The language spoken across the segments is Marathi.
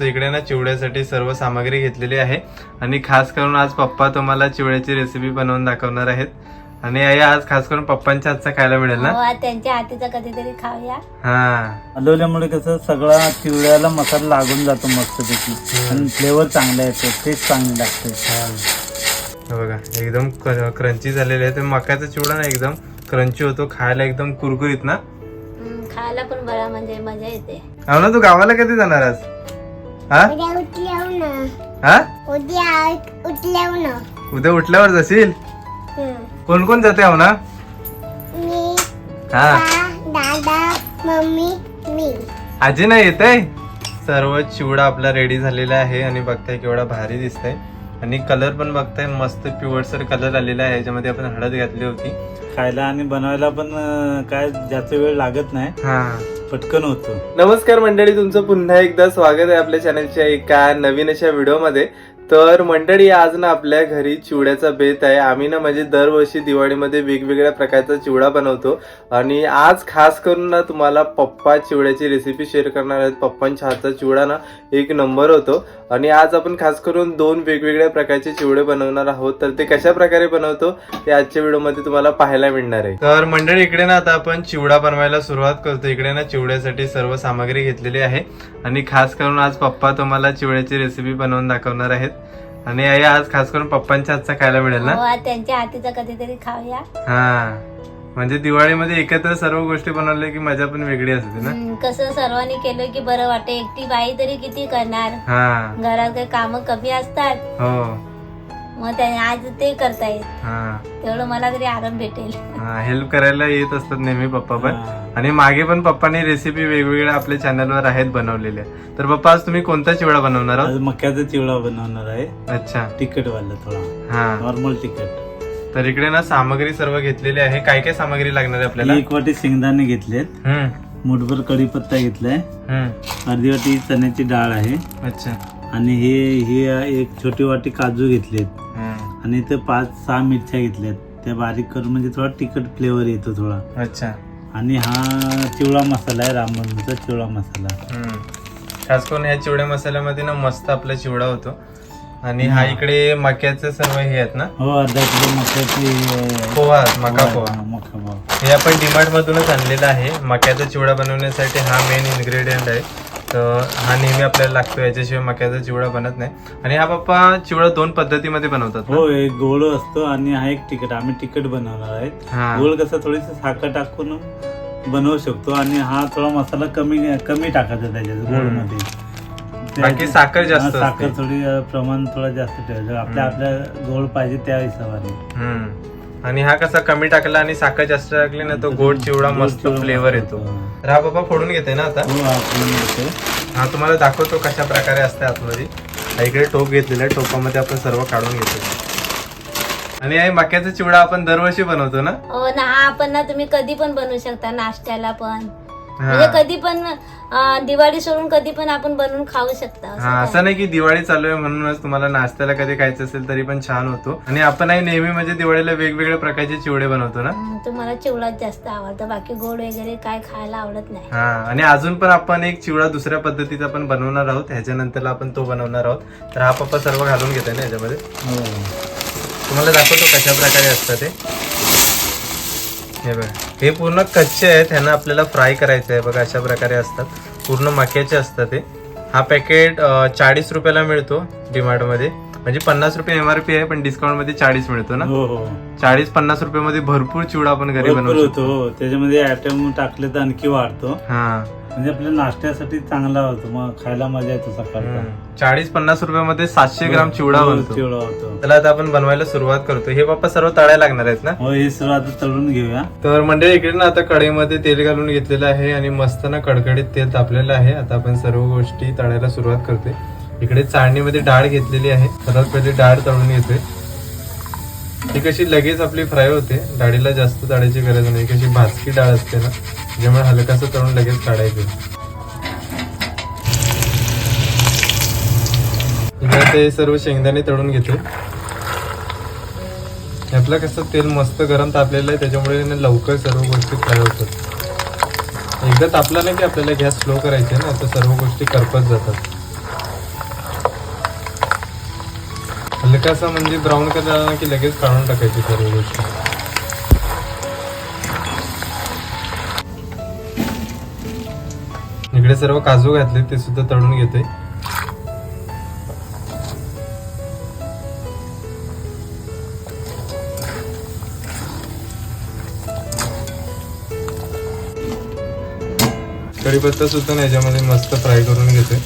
तर इकडे ना चिवड्यासाठी सर्व सामग्री घेतलेली आहे. आणि खास करून आज पप्पा तुम्हाला चिवड्याची रेसिपी बनवून दाखवणार आहेत. आणि आई आज खास करून पप्पांच्या हातचा खायला मिळेल ना? हो, त्यांच्या हातीचा कधीतरी खाऊया. हा. हलवल्यामुळे कसं सगळा चिवड्याला मसाला लागून जातो मस्तपैकी. आणि फ्लेवर चांगला येतो टेस्ट चांगली लागते. हे. बघा एकदम क्रंची झालेले आहे. ते मकाचा चिवडा ना एकदम क्रंची होतो खायला एकदम कुरकुरीत ना? हम्म, खायला पण बरा म्हणजे मजा येते. हो ना तू गावाला कधी जाणार आज? हा? उद्या उठल्यावर ना. हा? उद्या उठल्यावर जाशील? कोण कोण जाते हो ना? मी हा. दादा मम्मी मी. आजी नाही येत आहे? सर्व चिवडा आपला रेडी झालेला आहे आणि बघताय केवढा भारी दिसतंय. आणि कलर पण बघताय मस्त पिवळसर कलर आलेला आहे. याच्यामध्ये आपण हळद घातली होती. खायला आणि बनवायला पण काय जास्त वेळ लागत नाही. हा. पटकन होतं. नमस्कार मंडळी तुमचं पुन्हा एकदा स्वागत आहे आपल्या चॅनलच्या एका नवीन अशा व्हिडिओमध्ये तर मंडळी आज ना आपल्या घरी चिवड्याचा बेत आहे. आम्ही ना म्हणजे दरवर्षी दिवाळीमध्ये वेगवेगळ्या प्रकारचा चिवडा बनवतो. आणि आज खास करून ना तुम्हाला पप्पा चिवड्याची रेसिपी शेअर करणार आहेत. पप्पांच्या हातचा चिवडा ना एक नंबर होतो. आणि आज आपण खास करून दोन वेगवेगळ्या प्रकारचे चिवडे बनवणार आहोत. तर ते कशा प्रकारे बनवतो ते आजच्या व्हिडिओमध्ये तुम्हाला पाहायला मिळणार आहे. तर मंडळी इकडे ना आता आपण चिवडा बनवायला सुरुवात करतो. इकडे ना चिवड्यासाठी सर्व सामग्री घेतलेली आहे. आणि खास करून आज पप्पा तुम्हाला चिवड्याची रेसिपी बनवून दाखवणार आहेत. आणि आई आज खास करून पप्पांच्या हातचा खायला मिळेल ना? हो, आज त्यांच्या हातीचा कधीतरी खाऊया. हा. म्हणजे दिवाळीमध्ये एकत्र सर्व गोष्टी बनवल्या की मजा पण वेगळी असते ना? हम्म, कसं सर्वांनी केलं की बरं वाटतं. एकटी बाई तरी किती करणार? हा. घरात काही कामं कमी असतात. हो. मग त्या आज ते करतायत हा. तेवढं मला तरी आराम भेटेल. हा हेल्प करायला येत असतात नेहमी पप्पा पण. हा. आणि मागे पण पप्पांनी रेसिपी वेगवेगळ्या आपल्या चॅनलवर आहेत बनवलेल्या. तर पप्पा आज तुम्ही कोणता चिवडा बनवणार आहोत? आज मक्याचा चिवडा बनवणार आहे. अच्छा. तिखट वाला थोडा. हा. नॉर्मल तिखट. तर इकडे ना सामग्री सर्व घेतलेली आहे. काय काय सामग्री लागणार आहे आपल्याला? एक वाटी शेंगदाणे घेतलेत. हम्म. मुठभर कढीपत्ता घेतलाय. हम्म. अर्धी वाटी चण्याची डाळ आहे. अच्छा. आणि हे हे एक छोटी वाटी काजू घेतलेत. आणि ते पाच सहा मिरच्या घेतल्यात. त्या बारीक करून म्हणजे थोडा तिखट फ्लेवर येतो थोडा. अच्छा. आणि हा चिवडा मसाला आहे रामबंधूचा चिवडा मसाला. खास करून ह्या चिवड्या मसाल्यामध्ये ना मस्त आपला चिवडा होतो. आणि हा इकडे मक्याचे सर्व हे आहेत ना? हो अर्धा किलो मक्याची पोहा मका पोहा मका पोहा. हे आपण डीमार्ट मधूनच आणलेलं आहे. मक्याचा चिवडा बनवण्यासाठी हा मेन इन्ग्रेडियंट आहे. तर हा नेहमी आपल्याला लागतो याच्याशिवाय मक्याचा चिवडा बनत नाही. आणि हा पप्पा चिवडा दोन पद्धतीमध्ये बनवतात ना? हो एक गोड असतो आणि हा एक तिखट आम्ही तिखट बनवणार आहे. हा. गोड कसं थोडीशी साखर टाकून बनवू शकतो आणि हा थोडा मसाला कमी कमी टाकायचा त्याच्यात गोडमध्ये बाकी साखर जास्त साखर. थोडी अं, प्रमाण थोडं जास्त ठेवायचं. आपल्या हम्म. आपल्या गोड पाहिजे त्या हिशोबाने. हम्म. आणि हा कसा कमी टाकला आणि साखर जास्त टाकली ना तो गोड चिवडा मस्त फ्लेवर येतो. तर हा पप्पा फोडून घेते ना आता? हो. हा तुम्हाला दाखवतो कशा प्रकारे असते आतमध्ये. हा इकडे टोप घेतलेला आहे. टोपामध्ये आपण सर्व काढून घेतो. आणि हे मक्याचा चिवडा आपण दरवर्षी बनवतो ना? हो ना हा आपण ना तुम्ही कधी पण बनवू शकता नाश्त्याला पण. म्हणजे कधी पण अं, दिवाळी सोडून कधी पण आपण बनवून खाऊ शकता असं हा नाही की दिवाळी चालू आहे म्हणूनच तुम्हाला नाश्त्याला कधी खायचं असेल तरी पण छान होतो. आणि आपण आहे नेहमी म्हणजे दिवाळीला वेगवेगळ्या प्रकारचे चिवडे बनवतो ना? हम्म, तुम्हाला चिवडाच जास्त आवडतं बाकी गोड वगैरे काय खायला आवडत नाही. हा आणि अजून पण आपण एक चिवडा दुसऱ्या पद्धतीचा पण बनवणार आहोत. ह्याच्यानंतर आपण तो बनवणार आहोत. तर हा पप्पा सर्व घालून घेतोय ना याच्यामध्ये? हो. तुम्हाला दाखवतो कशा प्रकारे असतं ते. हे बघा. हे पूर्ण कच्चे आहेत. ह्यांना आपल्याला फ्राय करायचं आहे. बघा अशा प्रकारे असतात. पूर्ण मक्याचे असतात ते हा पॅकेट चाळीस रुपयाला मिळतो डीमार्टमध्ये म्हणजे पन्नास रुपये एम आर पी आहे पण डिस्काउंटमध्ये चाळीस मिळतो ना? हो हो. चाळीस पन्नास रुपये मध्ये भरपूर चिवडा आपण घरी भरपूर बनवू शकतो. होतो. हो. त्याच्यामध्ये आयटम टाकले तर आणखी वाढतो. हा. म्हणजे आपल्या नाश्त्यासाठी चांगला होतो मग खायला मजा येतो सकाळचा चाळीस पन्नास रुपयामध्ये सातशे ग्राम चिवडा हो, बनतो चिवडा होतो. त्याला आता आपण बनवायला सुरुवात करतो. हे बाप्पा सर्व तळायला लागणार आहेत ना? हो हे सर्व आता तळून घेऊया. तर मंडळी इकडे ना आता कढईमध्ये तेल घालून घेतलेलं आहे आणि मस्त ना कडकडीत तेल तापलेलं आहे. आता आपण सर्व गोष्टी तळायला सुरुवात करतोय. इकडे चाळणीमध्ये डाळ घेतलेली आहे. सर्वात पहिले डाळ तळून घेतोय. ती कशी लगेच आपली फ्राय होते. डाळीला जास्त डाळीची गरज नाही. कशी भाजकी डाळ असते ना ज्यामुळे हलकासं तळून लगेच काढायचे. इकडे ते सर्व शेंगदाणे तळून घेते. आपलं कसं तेल मस्त गरम तापलेलं आहे त्याच्यामुळे लवकर सर्व गोष्टी फ्राय होतात. एकदा तापला नाही की आपल्याला गॅस स्लो करायचे ना तर सर्व गोष्टी करपत जातात. हलकासा म्हणजे ब्राऊन कलर आला की लगेच काढून टाकायची सर्व गोष्ट? इकडे सर्व काजू घातले ते सुद्धा तळून घेते. कढीपत्ता सुद्धा याच्यामध्ये मस्त फ्राय करून घेते.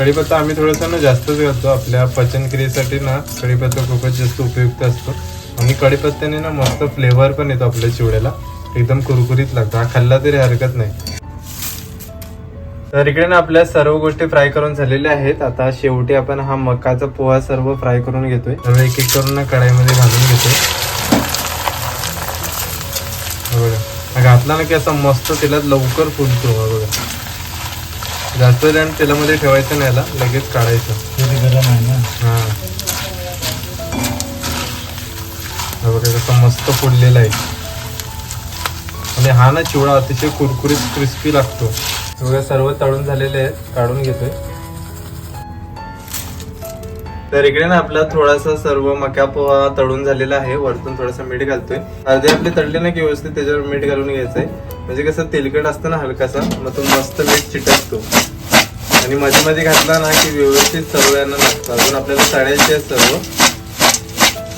कढीपत्ता आम्ही थोडासा ना जास्तच घालतो. आपल्या पचनक्रियेसाठी ना कढीपत्ता खूपच जास्त उपयुक्त असतो. आणि कढीपत्त्याने ना मस्त फ्लेवर पण येतो आपल्या चिवड्याला. एकदम कुरकुरीत लागतो. हा खाल्ला तरी हरकत नाही. तर इकडे ना आपल्या सर्व गोष्टी फ्राय करून झालेल्या आहेत. आता शेवटी आपण हा मकाचा पोहा सर्व फ्राय करून घेतोय. तर एक एक करून ना कढाईमध्ये घालून घेतोय. बघा. घातला ना की असा मस्त तेलात लवकर फुलतो. बघा. जास्त वेळ आणि तेलामध्ये ठेवायचं नाही याला लगेच काढायचं. तेल गरम आहे ना. हा. बघा कसं मस्त फुललेला आहे. आणि हा ना चिवडा अतिशय कुरकुरीत क्रिस्पी लागतो. बघा सर्व तळून झालेले आहेत काढून घेतोय. तर इकडे ना आपला थोडासा सर्व मका पोहा तळून झालेला आहे. वरतून थोडासा मीठ घालतोय. अर्धे आपले तळले ना की व्यवस्थित त्याच्यावर मीठ घालून घ्यायचंय. म्हणजे कसं तेलकट असतं ना हलकासा मग तो मस्त मीठ चिटकतो. आणि मध्ये मध्ये घातला ना की व्यवस्थित सर्व यांना लागतं. अजून आपल्याला तळायचे आहेत सर्व.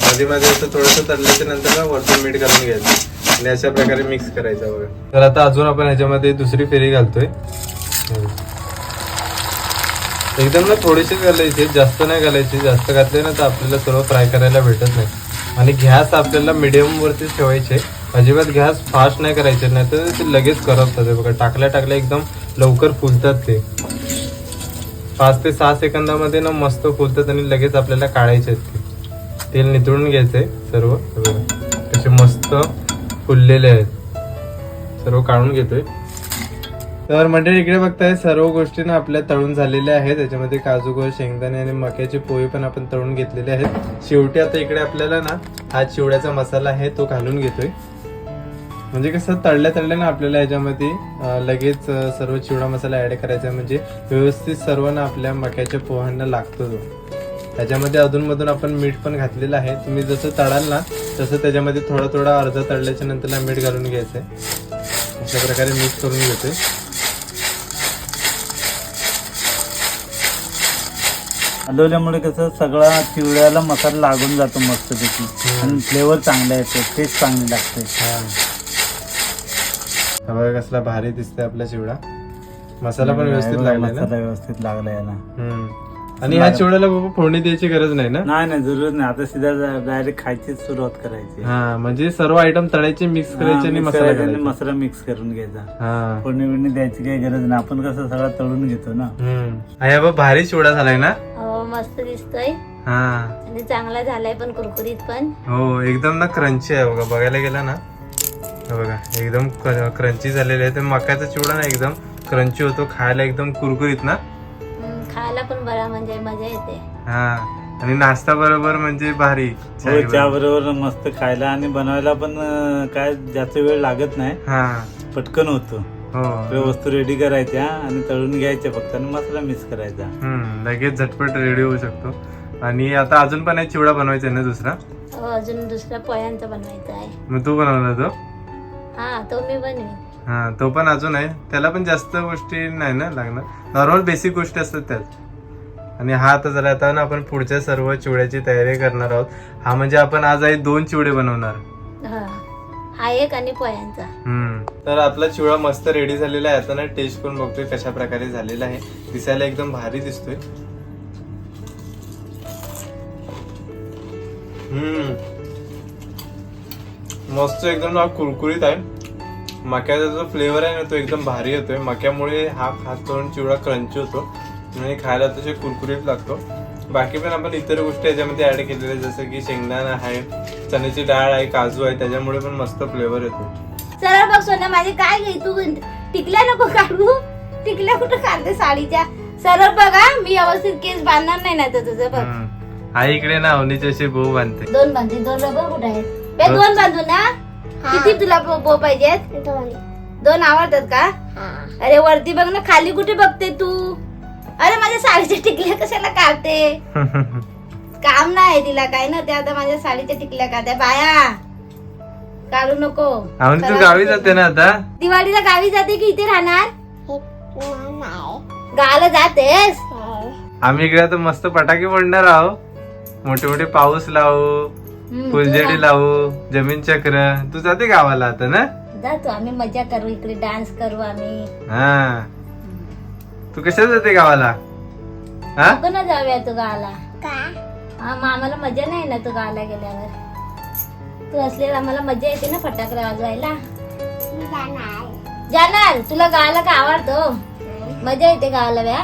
मध्ये मध्ये असं थोडंसं तळल्याच्या नंतर ना वरतून मीठ घालून घ्यायचं. आणि अशा प्रकारे मिक्स करायचं बघा. तर आता अजून आपण ह्याच्यामध्ये दुसरी फेरी घालतोय. एकदम ना थोडीशीच घालायची जास्त नाही घालायची. जास्त घातले ना तर आपल्याला सर्व फ्राय करायला भेटत नाही. आणि गॅस आपल्याला मिडियम वरतीच ठेवायचे अजिबात गॅस फास्ट नाही करायचे नाही तर ते लगेच करपतात बघा टाकल्या टाकल्या एकदम लवकर फुलतात ते. पाच ते सहा सेकंदामध्ये ना मस्त फुलतात आणि लगेच आपल्याला काढायचे आहेत ते. तेल नितळून घ्यायचंय सर्व. हे मस्त फुललेले आहेत. सर्व काढून घेतोय. तर म्हणजे इकडे बघताय सर्व गोष्टी ना आपल्या तळून झालेल्या आहेत. त्याच्यामध्ये काजू गोळ शेंगदाणे आणि मक्याचे पोहे पण आपण तळून घेतलेले आहेत. शेवटी आता इकडे आपल्याला ना हा चिवड्याचा मसाला आहे तो घालून घेतोय. म्हणजे कसं तळल्या तळल्या ना आपल्याला याच्यामध्ये लगेच सर्व चिवडा मसाला ऍड करायचा आहे. म्हणजे व्यवस्थित सर्व ना आपल्या मक्याच्या पोह्यांना लागतो तो. त्याच्यामध्ये अधूनमधून आपण मीठ पण घातलेलं आहे. तुम्ही जसं तळाल ना तसं त्याच्यामध्ये थोडा थोडा अर्धा तळल्याच्या नंतर मीठ घालून घ्यायचं आहे. अशा प्रकारे मिक्स करून घेतोय. हलवल्यामुळे कसं सगळा चिवड्याला मसाला लागून जातो मस्तपैकी. आणि फ्लेवर चांगला येतो टेस्ट चांगली लागते. हा बघा कसला भारी दिसतोय आपला चिवडा. मसाला पण व्यवस्थित मसाला व्यवस्थित लागला याला. आणि ह्या चिवड्याला बाबा फोडणी द्यायची गरज नाही ना? नाही नाही जरूर नाही. आता सीधा डायरेक्ट खायची सुरुवात करायची. हा म्हणजे सर्व आयटम तळायचे मिक्स करायचे आणि मसाला. मसाला मिक्स करून घ्यायचा. हा. फोडणी बिडणी द्यायची काही गरज नाही. आपण कसं सगळं तळून घेतो ना. हा बा भारी चिवडा झालाय ना? हो मस्त दिसतोय. हा. आणि चांगला झालाय पण कुरकुरीत पण. हो एकदम ना क्रंची आहे बघा. बघायला गेला ना? हे बघा एकदम क्रंची झालेले आहे. ते मकाचा चिवडा ना एकदम क्रंची होतो. खायला एकदम कुरकुरीत ना? खायला पण बरा म्हणजे मजा येते. हा. आणि नाश्ता बरोबर म्हणजे भारी. चाय हो चहा बरोबर. मस्त खायला आणि बनवायला पण काय जास्त वेळ लागत नाही. हा. पटकन होतो. हो. वस्तू रेडी करायच्या आणि तळून घ्यायच्या फक्त आणि मसाला मिक्स करायचा. हम्म. लगेच झटपट रेडी होऊ शकतो. आणि आता अजून पण चिवडा बनवायचा आहे ना दुसरा? हो अजून दुसऱ्या पोह्यांचा बनवायचा आहे. मग तू बनवला तो? हा तो मी बनवीन. हा तो पण अजून आहे. त्याला पण जास्त गोष्टी नाही ना लागणार. नॉर्मल बेसिक गोष्टी असतात त्यात. आणि हा आता जरा आता ना आपण पुढच्या सर्व चिवड्याची तयारी करणार आहोत. हा म्हणजे आपण आज आहे दोन चिवडे बनवणार. हा हा एक आणि पोह्यांचा. हम्म. तर आपला चिवडा मस्त रेडी झालेला आहे. आता ना टेस्ट करून बघतोय कशा प्रकारे झालेला आहे. दिसायला एकदम भारी दिसतोय. हम्म. मस्त एकदम ना कुरकुरीत आहे. मक्याचा जो फ्लेवर आहे ना तो एकदम भारी येतोय. मक्यामुळे हा खास करून चिवडा क्रंची होतो. आणि खायला तसे कुरकुरीत लागतो. बाकी पण आपण इतर गोष्टी याच्यामध्ये ऍड केलेल्या आहेत, जसं की शेंगदाणा आहे चण्याची डाळ आहे काजू आहे त्याच्यामुळे पण मस्त फ्लेवर येतो. सरळ बघ सोना माझे काय घे तू? टिकल्या नको काढू. टिकल्या कुठं काढते साडीच्या? सरळ बघा मी व्यवस्थित केस बांधणार नाही ना तुझं बघ. आई इकडे ना अवनीची अशी भाऊ बांधते. दोन बांधते. दोन रबर कुठे आहेत? बे दोन बांधू ना किती तुला बो बो पाहिजेत? दोन दोन आवडतात का? हा. अरे वरती बघ ना खाली कुठे बघते तू? अरे माझ्या साडीच्या टिकल्या कशाला काढते? काम नाही तिला काय ना ते आता माझ्या साडीच्या टिकल्या का त्या बाया काढू नको. तू गावी. जाते ना आता? दिवाळीला गावी जाते की इथे राहणार? हे गावाला जातेस? आम्ही इकडे आता मस्त फटाके फोडणार आहोत मोठे मोठे पाऊस लावू. फुलझडी. लावू जमीन चक्र. तू जाते गावाला आता ना? जातो आम्ही मजा करू इकडे डान्स करू आम्ही. हा. तू कशात जाते गावाला? हा? ना जाऊया तू गावाला. का? हा मग आम्हाला मजा नाही ना तू गावाला गेल्यावर. तू असलेला आम्हाला मजा येते ना फटाकडे वाजवायला. जाणार. जाणार. तुला गावाला का आवडतो? मजा येते गावाला व्या.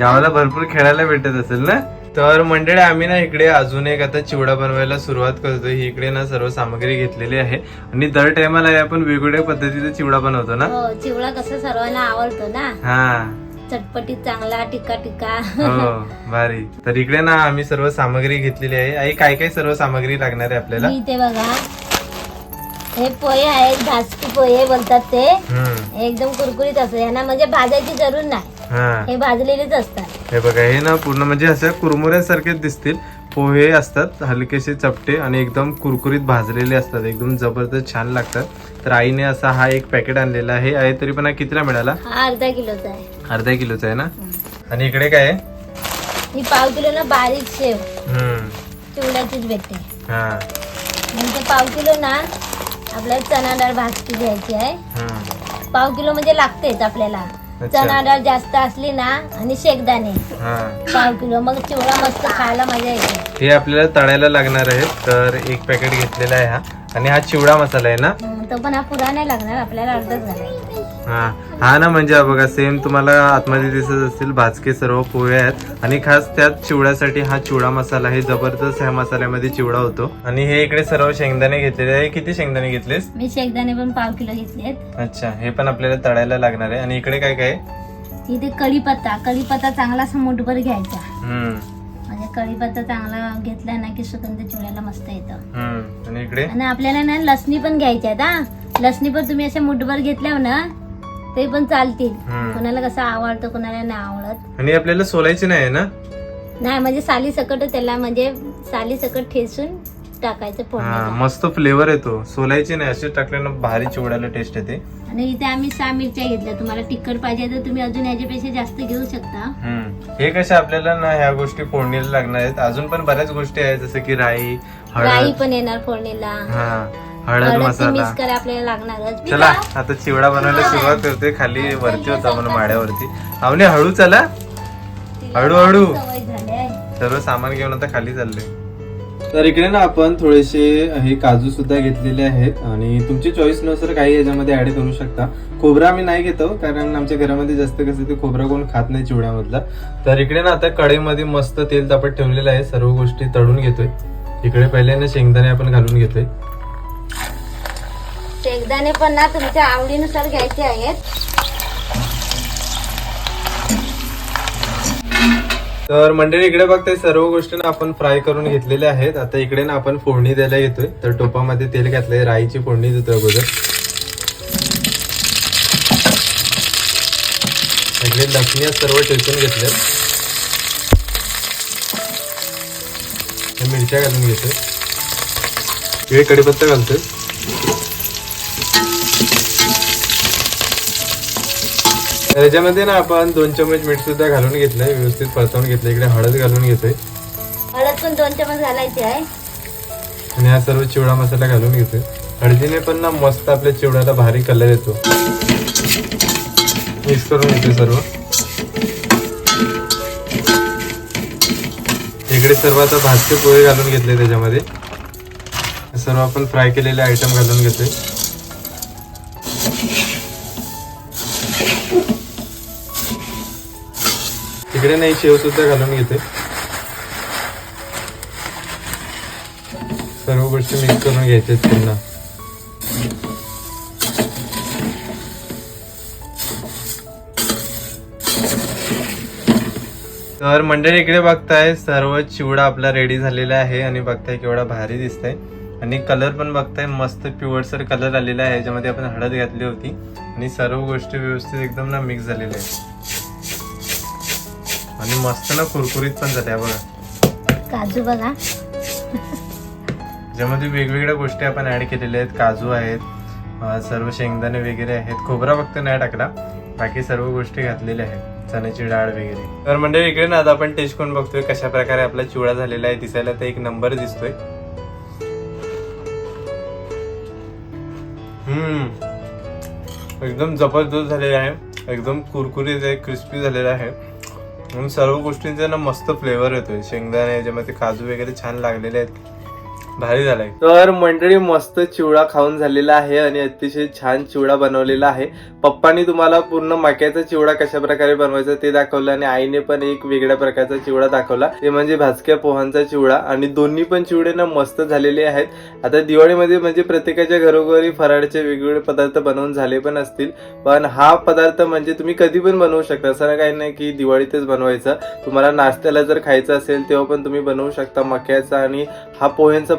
गावाला भरपूर खेळायला भेटत असेल ना? तर मंडळी आम्ही ना इकडे अजून एक आता चिवडा बनवायला सुरुवात करतोय. ही इकडे ना सर्व सामग्री घेतलेली आहे. आणि दर टायमाला आपण वेगवेगळ्या पद्धतीचा चिवडा बनवतो ना? हो चिवडा कसा सर्वांना आवडतो ना? हा. चटपटीत चांगला टिक्का टिक्का हो भारी. तर इकडे ना आम्ही सर्व सामग्री घेतलेली आहे. आई काय काय सर्व सामग्री लागणार आहे आपल्याला? मी इथे बघा. हे पोहे आहेत भाजकी पोहे बोलतात ते. हम्म. एकदम कुरकुरीत असतात यांना म्हणजे भाजायची जरूर नाही. हा. हे भाजलेलेच असतात. हे बघा हे ना पूर्ण म्हणजे असं कुरमुऱ्यासारखेच दिसतील. पोहे असतात हलकेसे चपटे आणि एकदम कुरकुरीत भाजलेले असतात. एकदम जबरदस्त छान लागतात. तर आईने असा हा एक पॅकेट आणलेला आहे. आहे तरी पण हा कितीला मिळाला? हा अर्धा किलोचा आहे. अर्धा किलोचा आहे ना? आणि इकडे काय आहे? ही पाव किलो ना बारीक शेव. हम्म. चिवड्याचीच भेटते. हा. म्हणजे पाव किलो ना आपल्याला चना डाळ भाजकी घ्यायची आहे. हम्म. पाव किलो म्हणजे लागतेच आपल्याला. चना डाळ जास्त असली ना आणि शेंगदाणे. हा. पाव किलो. मग चिवडा मस्त खायला मजा येते. हे आपल्याला तळायला लागणार आहे तर एक पॅकेट घेतलेला आहे हा. आणि हा चिवडा मसाला आहे ना? हम्म, तो पण हा पुरा नाही लागणार आपल्याला अर्धच झाला हा. हा ना म्हणजे हा बघा सेम तुम्हाला आतमध्ये दिसत असतील भाजके सर्व पोहे आहेत. आणि खास त्यात चिवड्यासाठी हा चिवडा मसाला आहे जबरदस्त ह्या मसाल्यामध्ये चिवडा होतो. आणि हे इकडे सर्व शेंगदाणे घेतलेले आहे किती शेंगदाणे घेतलेस? मी शेंगदाणे पण पाव किलो घेतलेत अच्छा हे पण आपल्याला तळायला लागणार आहे. आणि इकडे काय काय? आहे? इथे कढीपत्ता. कढीपत्ता चांगला असा मुठभर घ्यायचा. म्हणजे कढीपत्ता चांगला घेतला ना की सुगंध चिवड्याला मस्त येतं. आणि इकडे? आणि आपल्याला ना लसणी पण घ्यायच्या आहेत हा. लसणी पण तुम्ही अशा मुठभर घेतल्या ना ते पण चालतील. हम्म. कोणाला कसं आवडतं कोणाला नाही आवडत. आणि आपल्याला सोलायची नाही आहे ना? नाही म्हणजे साली सकट त्याला म्हणजे साली सकट ठेचून टाकायचं हा फोडणीला. मस्त फ्लेवर येतो सोलायची नाही अशी टाकल्यानं भारी चिवड्याला टेस्ट येते. आणि इथे आम्ही सहा मिरच्या घेतल्या. तुम्हाला तिखट पाहिजे तर तुम्ही अजून याच्यापेक्षा जास्त घेऊ शकता. हम्म. हे कशा आपल्याला ना ह्या गोष्टी फोडणीला लागणार आहेत? अजून पण बऱ्याच गोष्टी आहेत जसं की राई राई हळद पण येणार फोडणीला. हा. हळद मसाला. मिक्स करा आपल्याला लागणारच चला आता चिवडा बनवायला सुरुवात करते खाली वरती होता म्हणून माड्यावरती. आवने हळू चला. हळू हळू. सवय झाली आहे. सर्व सामान घेऊन आता खाली चालले तर इकडे ना आपण थोडेसे हे काजू सुद्धा घेतलेले आहेत आणि तुमची चॉईसनुसार काही याच्यामध्ये ऍड करू शकता. खोबरा आम्ही नाही घेतो कारण आमच्या घरामध्ये जास्त कसं ते खोबरा कोण खात नाही चिवड्यामधला. तर इकडे ना आता कढईमध्ये मस्त तेल तापत ठेवलेलं आहे सर्व गोष्टी तळून घेतोय. इकडे पहिले ना शेंगदाणे आपण घालून घेतोय. शेंगदाणे पण ना तुमच्या आवडीनुसार घ्यायचे आहेत. तर मंडळी इकडे बघताय सर्व गोष्टी ना आपण फ्राय करून घेतलेल्या आहेत. आता इकडे ना आपण फोडणी द्यायला येतोय. तर टोपामध्ये तेल घातलंय राईची फोडणी देतोय अगोदर. इकडे लसणी सर्व टेचून घेतल्या मिरच्या घालून घेतोय. इकडे कडीपत्ता घालतोय. तर याच्यामध्ये ना आपण दोन चमच मीठ सुद्धा घालून घेतलंय व्यवस्थित परतवून घेतलं इकडे हळद घालून घेतोय. हळद पण दोन चमच घालायची आहे. आणि हा सर्व चिवडा मसाला घालून घेतोय. हळदीने पण ना मस्त आपल्या चिवड्याला भारी कलर येतो. मिक्स करून घेतोय सर्व. इकडे सर्व आता भाजके पोहे घालून घेतले त्याच्यामध्ये. सर्व आपण फ्राय केलेले आयटम घालून घेतोय तिकडे नाही शेव सुद्धा घालून घेते. सर्व गोष्टी मिक्स करून घ्यायच्या त्यांना. पुन्हा तर मंडळी इकडे बघताय सर्व चिवडा आपला रेडी झालेला आहे आणि बघताय केवढा भारी दिसतंय. आणि कलर पण बघताय मस्त पिवळसर कलर आलेला आहे. याच्यामध्ये आपण हळद घातली होती. आणि सर्व गोष्टी व्यवस्थित एकदम ना मिक्स झालेल्या आहे आणि मस्त ना कुरकुरीत पण झाल्या बघा. काजू बघा. ज्यामध्ये वेगवेगळ्या गोष्टी आपण ऍड केलेल्या आहेत. काजू आहेत सर्व शेंगदाणे वगैरे आहेत. खोबरा फक्त नाही टाकला. बाकी सर्व गोष्टी घातलेल्या आहेत. चण्याची डाळ वगैरे. तर म्हणजे इकडे ना आता आपण टेस्ट करून बघतोय कशा प्रकारे आपला चिवडा झालेला आहे. दिसायला तर एक नंबर दिसतोय. एकदम जबरदस्त झालेला आहे. एकदम कुरकुरीत आहे क्रिस्पी झालेला आहे. म्हणून सर्व गोष्टींचा ना मस्त फ्लेवर येतोय. शेंगदाणे याच्यामध्ये काजू वगैरे छान लागलेले आहेत. भारी झालाय. तर मंडळी मस्त चिवडा खाऊन झालेला आहे आणि अतिशय छान चिवडा बनवलेला आहे. पप्पानी तुम्हाला पूर्ण मक्याचा चिवडा कशा प्रकारे बनवायचा ते दाखवलं आणि आईने पण एक वेगळ्या प्रकारचा चिवडा दाखवला. ते म्हणजे भाजक्या पोहांचा चिवडा आणि दोन्ही पण चिवडे ना मस्त झालेले आहेत. आता दिवाळीमध्ये म्हणजे प्रत्येकाच्या घरोघरी फराळचे वेगवेगळे पदार्थ बनवून झाले पण असतील. पण हा पदार्थ म्हणजे तुम्ही कधी पण बनवू शकता. असं काही नाही की दिवाळीतच बनवायचा. तुम्हाला नाश्त्याला जर खायचं असेल तेव्हा पण तुम्ही बनवू शकता मक्याचा आणि हा पोह्यांचा